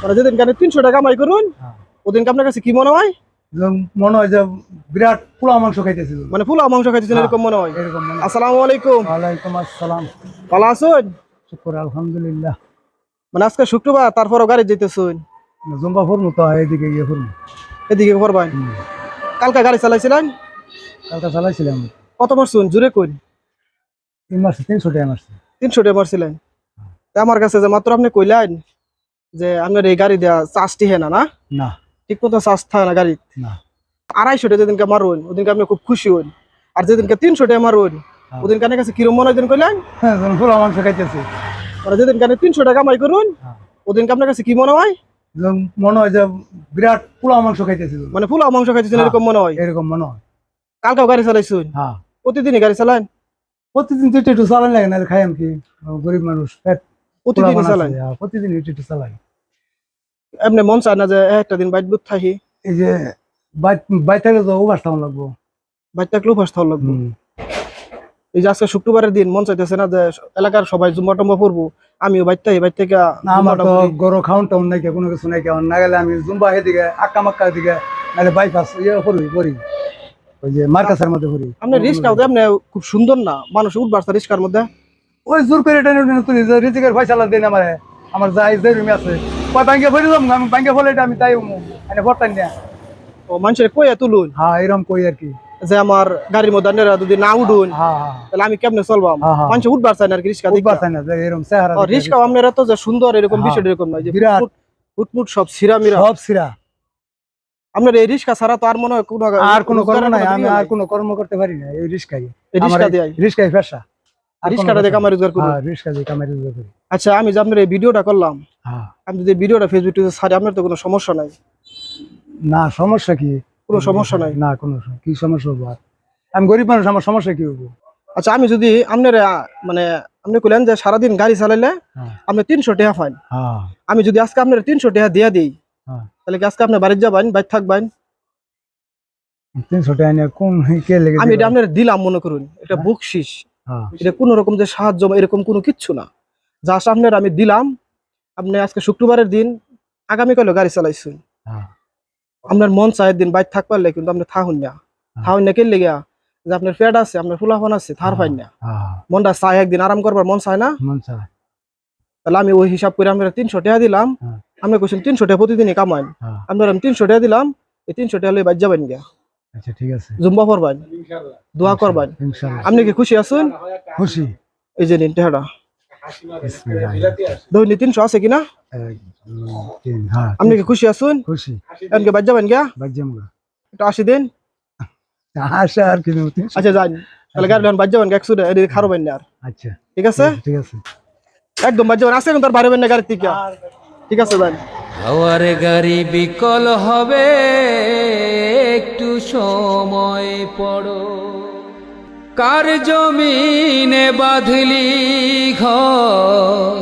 মানে যেদিন কানে তিনশো টাকা কামাই করুন হ্যাঁ। ওদিনকে আপনার কাছে কি মনে হয়? মনে হয় যে বিরাট পোলা মাংস খাইতেছিল। মানে ফুলা মাংস খাইতেছেন এরকম মনে হয়। এরকম আসসালামু আলাইকুম। ওয়ালাইকুম আসসালাম। ভালো আছেন? শুক্র আলহামদুলিল্লাহ। মানে আজকে শুক্রবার তারপরও গাড়ি যেতেছেন? জম্বা ফুরমু তো এদিকে গিয়ে ফুরমু। এদিকে কালকে গাড়ি চালাইছিলেন? কালকে চালাইছিলাম। কত মারছুন? জুড়ে কই তিন মাসে তিনশো টাকা মাসে তিনশো টাকা মারছিলেন আমার কাছে যে মাত্র আপনি কইলেন যে আপনার এই গাড়ি দেওয়া চার্জটি হে না না? ঠিক মতো চার্জ থাকে না গাড়ি না। আড়াইশো টাকা যেদিনকে মারুন ওদিনকে আপনি খুব খুশি হন আর যেদিনকে তিনশো টাকা মারুন হ্যাঁ। ওদিনকে আপনার কাছে কিরম মনে হয় যেদিন কইলেন? হ্যাঁ যেমন মাংস খাইতেছে। মানে যেদিনকে আপনি তিনশো টাকা কামাই করুন হ্যাঁ। ওদিনকে আপনার কাছে কি মনে হয়? মনে হয় যে বিরাট পোলা মাংস খাইতেছিল মানে ফুলা মাংস খাইতেছেন হ্যাঁ। এরকম মনে হয়? এরকম মনে হয়। কালকেও গাড়ি চালাইছুন হ্যাঁ। প্রতিদিনই গাড়ি চালান? প্রতিদিন তো একটু চালাই লাগে না খাই আমি কি? গরিব মানুষ পেট প্রতিদিনই হ্যাঁ, প্রতিদিন চালাই এমনি মন চায় না যে একটা দিন বাইট বুথ থাকি এই যে বাইর থেকে তো ওভার থাকুন লাগবো। বাইট থাকলেও ফার্স্ট হওয়ার লাগবে। এই যে আজকে শুক্রবারের দিন মন চাইতেছে না যে এলাকার সবাই জুম্মা টম্বা পড়ব আমিও বাইর থাকি বাইর থেকে আমার তো পড়ি। খাউন টাউন নাই কোনো কিছু নাই কেমন? না গেলে আমি জুম্বা এদিকে আক্কা মাক্কা দিকে নাহলে বাইপাস ইয়ে করি করি ওই যে মার্কাসের মধ্যে করি আপনি রিস্কাও তো আপনি খুব সুন্দর না মানুষ উঠবার রিস্কার মধ্যে। ওই জোর করে টেনে টেনে তুলি যে রিজিকের পয়সা দেন আমার। আমার যাই যে রুমে আছে। কয় ব্যাংকে ভরে যাব আমি ব্যাংকে ফলে এটা আমি তাই এনে ভরতাম না। ও মানুষের কইয়া তুলুন। হ্যাঁ এরকম কই আর কি। যে আমার গাড়ির মধ্যে আপনারা যদি না উঠুন হ্যাঁ হ্যাঁ। তাহলে আমি কেমনে চলবাম? হ্যাঁ। মানুষ উঠবার চাই না আর কি রিস্কা উঠবার চাই না এরকম চেহারা। রিস্কা আপনারা তো যে সুন্দর এরকম। বিষয় এরকম নয় যে বিরাট। ফুটফুট সব সিরা মিরা। সব সিরা আপনার এই রিস্কা ছাড়া তো আর মনে হয় কোনো আর কোনো কর্ম নাই আমি আর কোনো কর্ম করতে পারি না এই এই রিস্কা দিয়ে পেশা আর কোনো রিস্কাটা দিয়ে পেশা কামাই রোজগার না। করুন। হ্যাঁ রিস্কা দিয়ে কামাই রোজগার করি। আচ্ছা আমি যে আপনার এই ভিডিওটা করলাম হ্যাঁ। আমি যদি ভিডিওটা ফেসবুক ছাড়ি আপনার তো কোনো সমস্যা নাই? না সমস্যা কি? কোনো সমস্যা নাই? না কোনো কি সমস্যা হব আমি গরিব মানুষ আমার সমস্যা কি হব? আচ্ছা আমি যদি আপনার মানে আপনি কইলেন যে সারাদিন গাড়ি চালাইলে হ্যাঁ। আপনি তিনশো টাকা হ্যাঁ। আমি যদি আজকে আপনার তিনশো টাকা দিয়ে দিই। তাহলে কি আজকে আপনি বাড়িতে যাবেন বাইর থাকবেন? তিনশো টাকা নিয়ে কোন কে লেগে আমি এটা আপনার দিলাম মনে করুন এটা বকশিস। এটা কোনো রকম যে সাহায্য এরকম কোনো কিচ্ছু না। জাস্ট আপনার আমি দিলাম আপনি আজকে শুক্রবারের দিন আগামীকালও গাড়ি চালাইছেন। হ্যাঁ। আপনার মন চায়ের দিন বাইক থাক পারলে কিন্তু আপনি থাকুন না। থাকুন না কেলে গিয়া যে আপনার পেট আছে আপনার ফুলাফান আছে থার পাই না। হ্যাঁ। মনটা চায় একদিন আরাম করবার মন চায় না? তাহলে আমি ওই হিসাব করে আমরা তিনশো টাকা দিলাম। হ্যাঁ। আপনি কইছেন তিনশো টাকা প্রতিদিনই কামাইন। হ্যাঁ। আপনার আমি তিনশো টাকা দিলাম এই তিনশো টাকা লই বাইর যাবেন গিয়া। আচ্ছা ঠিক আছে। জুম্বা করবেন দোয়া করবেন। ইনশাআল্লাহ আপনি কি খুশি আছেন? খুশি। এই যে নিন বিসমিল্লাহ। দৈনিক তিনশো আছে কিনা? হ্যাঁ আপনি কি খুশি আছেন? খুশি। এমনি বাইর যাবেন গিয়া? বাজ্যাম গা। একটু আসি দিন। আশা আর কি আচ্ছা যান। তাহলে গাড়ি লোন বাইর যাবেন একশো এদিকে খারবেন না আর। আচ্ছা। ঠিক আছে? ঠিক আছে। একদম বাইর যাবেন। আসেন তার বাইরে না গাড়ির থেকে। ঠিক আছে যান। হাওয়ার গাড়ি বিকল হবে একটু সময় পড়ো। কার জমিনে বাঁধলি ঘর?